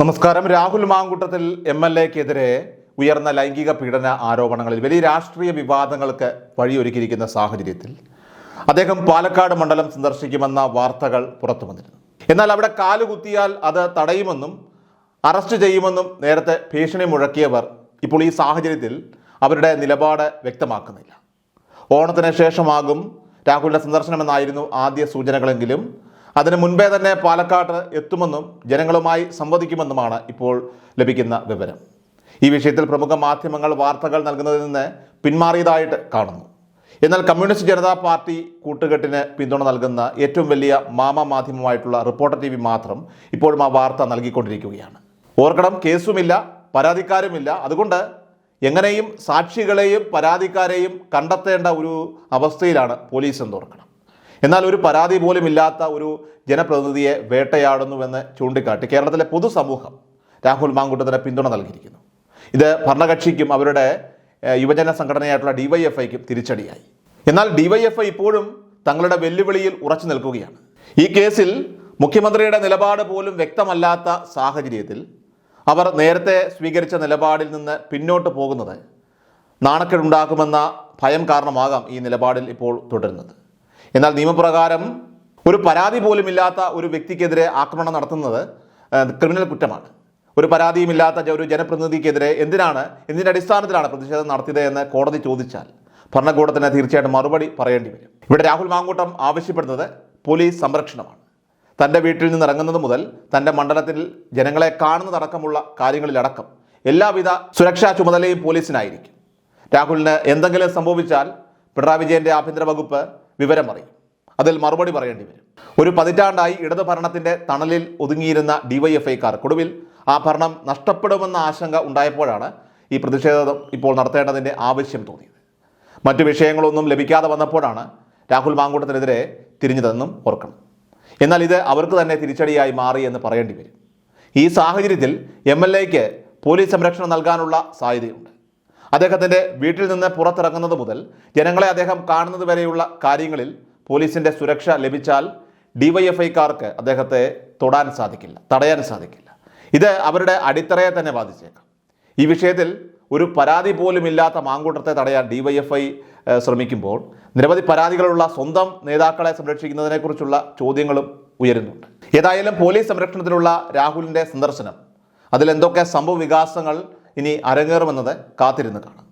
നമസ്കാരം. Rahul Mamkootathil M L എക്കെതിരെ ഉയർന്ന ലൈംഗിക പീഡന ആരോപണങ്ങളിൽ വലിയ രാഷ്ട്രീയ വിവാദങ്ങൾക്ക് വഴിയൊരുക്കിയിരിക്കുന്ന സാഹചര്യത്തിൽ അദ്ദേഹം പാലക്കാട് മണ്ഡലം സന്ദർശിക്കുമെന്ന വാർത്തകൾ പുറത്തു വന്നിരുന്നു. എന്നാൽ അവിടെ കാലുകുത്തിയാൽ അത് തടയുമെന്നും അറസ്റ്റ് ചെയ്യുമെന്നും നേരത്തെ ഭീഷണി മുഴക്കിയവർ ഇപ്പോൾ ഈ സാഹചര്യത്തിൽ അവരുടെ നിലപാട് വ്യക്തമാക്കുന്നില്ല. ഓണത്തിന് ശേഷമാകും രാഹുലിന്റെ സന്ദർശനമെന്നായിരുന്നു ആദ്യ സൂചനകളെങ്കിലും അതിന് മുൻപേ തന്നെ പാലക്കാട് എത്തുമെന്നും ജനങ്ങളുമായി സംവദിക്കുമെന്നുമാണ് ഇപ്പോൾ ലഭിക്കുന്ന വിവരം. ഈ വിഷയത്തിൽ പ്രമുഖ മാധ്യമങ്ങൾ വാർത്തകൾ നൽകുന്നതിൽ നിന്ന് പിന്മാറിയതായിട്ട് കാണുന്നു. എന്നാൽ കമ്മ്യൂണിസ്റ്റ് ജനതാ പാർട്ടി കൂട്ടുകെട്ടിന് പിന്തുണ നൽകുന്ന ഏറ്റവും വലിയ മാമ മാധ്യമമായിട്ടുള്ള റിപ്പോർട്ടർ ടി മാത്രം ഇപ്പോഴും ആ വാർത്ത നൽകിക്കൊണ്ടിരിക്കുകയാണ്. ഓർക്കണം കേസുമില്ല പരാതിക്കാരുമില്ല. അതുകൊണ്ട് എങ്ങനെയും സാക്ഷികളെയും പരാതിക്കാരെയും കണ്ടെത്തേണ്ട ഒരു അവസ്ഥയിലാണ് പോലീസ് എന്ന് ഓർക്കണം? എന്നാൽ ഒരു പരാതി പോലും ഇല്ലാത്ത ഒരു ജനപ്രതിനിധിയെ വേട്ടയാടുന്നുവെന്ന് ചൂണ്ടിക്കാട്ടി കേരളത്തിലെ പൊതുസമൂഹം രാഹുൽ മാങ്കുട്ടത്തിന് പിന്തുണ നൽകിയിരിക്കുന്നു. ഇത് ഭരണകക്ഷിക്കും അവരുടെ യുവജന സംഘടനയായിട്ടുള്ള ഡിവൈഎഫ്ഐക്കും തിരിച്ചടിയായി. എന്നാൽ ഡിവൈഎഫ്ഐ ഇപ്പോഴും തങ്ങളുടെ വെല്ലുവിളിയിൽ ഉറച്ചു നിൽക്കുകയാണ്. ഈ കേസിൽ മുഖ്യമന്ത്രിയുടെ നിലപാട് പോലും വ്യക്തമല്ലാത്ത സാഹചര്യത്തിൽ അവർ നേരത്തെ സ്വീകരിച്ച നിലപാടിൽ നിന്ന് പിന്നോട്ട് പോകുന്നത് നാണക്കേടുണ്ടാക്കുമെന്ന ഭയം കാരണമാകാം ഈ നിലപാടിൽ ഇപ്പോൾ തുടരുന്നത്. എന്നാൽ നിയമപ്രകാരം ഒരു പരാതി പോലും ഇല്ലാത്ത ഒരു വ്യക്തിക്കെതിരെ ആക്രമണം നടത്തുന്നത് ക്രിമിനൽ കുറ്റമാണ്. ഒരു പരാതിയുമില്ലാത്ത ഒരു ജനപ്രതിനിധിക്കെതിരെ എന്തിനാണ് എന്തിന്റെ അടിസ്ഥാനത്തിലാണ് പ്രതിഷേധം നടത്തിയത് എന്ന് കോടതി ചോദിച്ചാൽ ഭരണകൂടത്തിന് തീർച്ചയായിട്ടും മറുപടി പറയേണ്ടി വരും. ഇവിടെ രാഹുൽ മാങ്കൂട്ടം ആവശ്യപ്പെടുന്നത് പോലീസ് സംരക്ഷണമാണ്. തന്റെ വീട്ടിൽ നിന്ന് ഇറങ്ങുന്നത് മുതൽ തന്റെ മണ്ഡലത്തിൽ ജനങ്ങളെ കാണുന്നതടക്കമുള്ള കാര്യങ്ങളിലടക്കം എല്ലാവിധ സുരക്ഷാ ചുമതലയും പോലീസിനായിരിക്കും. രാഹുലിന് എന്തെങ്കിലും സംഭവിച്ചാൽ പിണറായി വിജയന്റെ ആഭ്യന്തര വകുപ്പ് വിവരമറിയും അതിൽ മറുപടി പറയേണ്ടി വരും. ഒരു പതിറ്റാണ്ടായി ഇടതു ഭരണത്തിന്റെ തണലിൽ ഒതുങ്ങിയിരുന്ന ഡിവൈഎഫ്ഐക്കാർ ഒടുവിൽ ആ ഭരണം നഷ്ടപ്പെടുമെന്ന ആശങ്ക ഉണ്ടായപ്പോഴാണ് ഈ പ്രതിഷേധം ഇപ്പോൾ നടത്തേണ്ടതിന്റെ ആവശ്യം തോന്നിയത്. മറ്റു വിഷയങ്ങളൊന്നും ലഭിക്കാതെ വന്നപ്പോഴാണ് രാഹുൽ മാങ്കൂട്ടത്തിനെതിരെ തിരിഞ്ഞതെന്നും ഓർക്കണം. എന്നാൽ ഇത് അവർക്ക് തന്നെ തിരിച്ചടിയായി മാറി എന്ന് പറയേണ്ടി വരും. ഈ സാഹചര്യത്തിൽ എം എൽ എക്ക് പോലീസ് സംരക്ഷണം നൽകാനുള്ള സാധ്യതയുണ്ട്. അദ്ദേഹത്തിന്റെ വീട്ടിൽ നിന്ന് പുറത്തിറങ്ങുന്നത് മുതൽ ജനങ്ങളെ അദ്ദേഹം കാണുന്നത് വരെയുള്ള കാര്യങ്ങളിൽ പോലീസിന്റെ സുരക്ഷ ലഭിച്ചാൽ ഡിവൈഎഫ്ഐക്കാർക്ക് അദ്ദേഹത്തെ തൊടാൻ സാധിക്കില്ല തടയാൻ സാധിക്കില്ല. ഇത് അവരുടെ അടിത്തറയെ തന്നെ ബാധിച്ചേക്കാം. ഈ വിഷയത്തിൽ ഒരു പരാതി പോലും ഇല്ലാത്ത മാങ്കൂട്ടത്തെ തടയാൻ ഡിവൈഎഫ്ഐ ശ്രമിക്കുമ്പോൾ നിരവധി പരാതികളുള്ള സ്വന്തം നേതാക്കളെ സംരക്ഷിക്കുന്നതിനെക്കുറിച്ചുള്ള ചോദ്യങ്ങളും ഉയരുന്നുണ്ട്. ഏതായാലും പോലീസ് സംരക്ഷണത്തിലുള്ള രാഹുലിന്റെ സന്ദർശനം അതിലെന്തൊക്കെ സംഭവ വികാസങ്ങൾ ഇനി അരങ്ങേറുമെന്നത് കാത്തിരുന്ന് കാണാം.